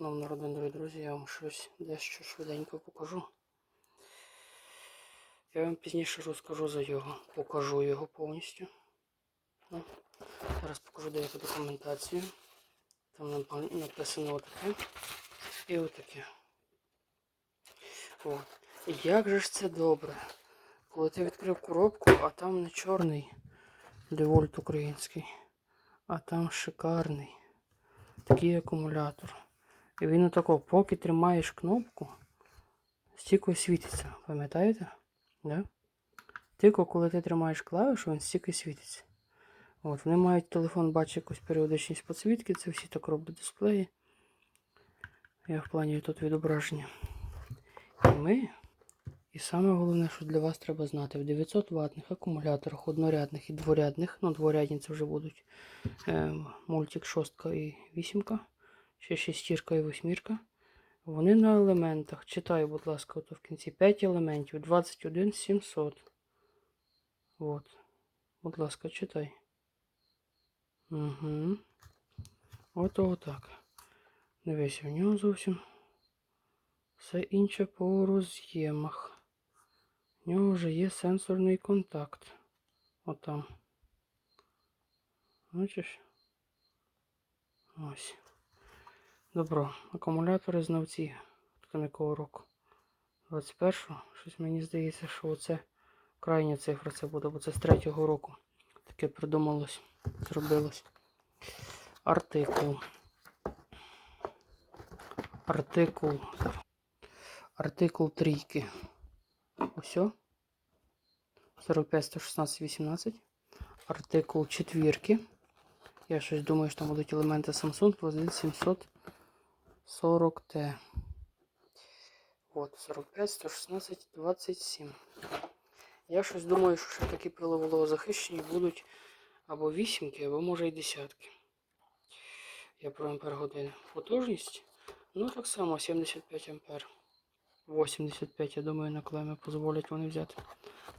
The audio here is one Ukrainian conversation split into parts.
Шановна родина, дорогі друзі, я вам щось дещо швиденько покажу. Я вам пізніше розкажу за його, покажу його повністю. Ну, зараз покажу деяку документацію. Там написано отаке і отаке. От. Як же ж це добре, коли ти відкрив коробку, а там не чорний девольт український, а там шикарний такий акумулятор. І він отако, поки тримаєш кнопку, стільки світиться. Пам'ятаєте? Да? Тільки коли ти тримаєш клавішу, він стільки світиться. От, вони мають телефон, бачить якусь періодичність підсвітки, це всі так роблять дисплеї. Я в плані тут відображення. І ми. І саме головне, що для вас треба знати, в 900 ватних акумуляторах, однорядних і дворядних, ну дворядні це вже будуть е, мультик шостка і вісімка, ще шестірка і восьмірка. Вони на елементах. Читаю, будь ласка, ото в кінці 5 елементів, 21 700. От. Будь ласка, читай. Угу. Ото отак. Дивись, в нього зовсім все інше по роз'ємах. В нього вже є сенсорний контакт. Отам. Бачиш? Ось. Добро. Акумулятори знавці. Якого року? 21-го. Щось мені здається, що оце крайня цифра це буде, бо це з третього року. Таке придумалось, зробилось. Артикул. Артикул. Артикул трійки. Усьо. 45, 116, 18. Артикул четвірки. Я щось думаю, що там будуть елементи Samsung плюс 740T. От, 45, 116, 27. Я щось думаю, що ще такі пиловологозахищені будуть або вісімки, або може і десятки. Я про ампер години. Потужність. Ну так само 75 ампер. 85, я думаю, на клемі дозволять вони взяти.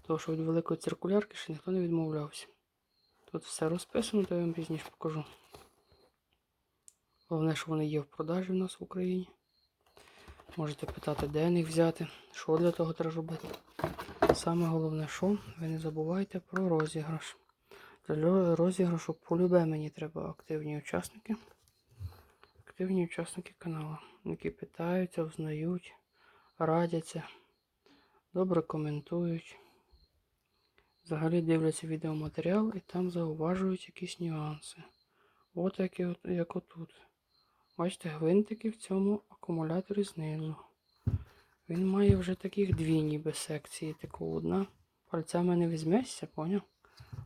Тому що від великої циркулярки ще ніхто не відмовлявся. Тут все розписано, то я вам пізніше покажу. Головне, що вони є в продажі в нас в Україні. Можете питати, де їх взяти, що для того треба робити. Саме головне, що ви не забувайте про розіграш. Для розіграшу полюбе мені треба активні учасники. Активні учасники каналу, які питаються, взнають, радяться, добре коментують. Взагалі дивляться відеоматеріал і там зауважують якісь нюанси. От як, і як отут. Бачите, гвинтики в цьому акумуляторі знизу. Він має вже таких дві ніби секції. Таку одна пальцями не візьмешся, поняв?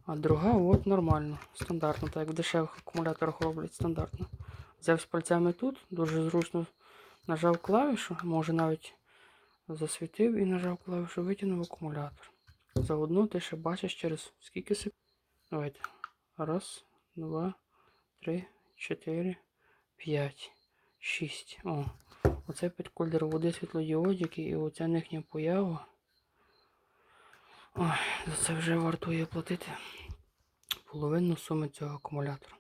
А друга от нормально, стандартно, так як в дешевих акумуляторах роблять стандартно. Взяв пальцями тут, дуже зручно нажав клавішу, може навіть засвітив і нажав клавішу, витягнув акумулятор. Заодно ти ще бачиш через скільки секунд. Давайте. Раз, два, три, чотири, п'ять, шість. О. Оце під колір води світлодіодики і оця їхня поява. Ой, за це вже вартує платити половину суми цього акумулятора.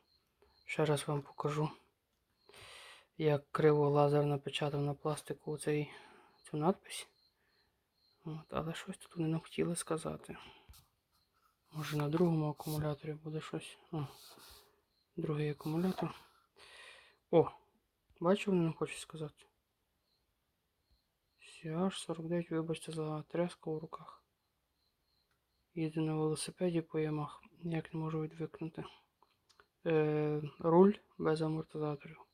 Ще раз вам покажу, як криво лазер напечатав на пластику цей, цю надпись. От, але щось тут не хотіли сказати. Може на другому акумуляторі буде щось. О, другий акумулятор. О! Бачу, вони не хочуть сказати. CH49, вибачте за тряску у руках. Їду на велосипеді по ямах. Ніяк не можу відвикнути. Е, руль без амортизаторів.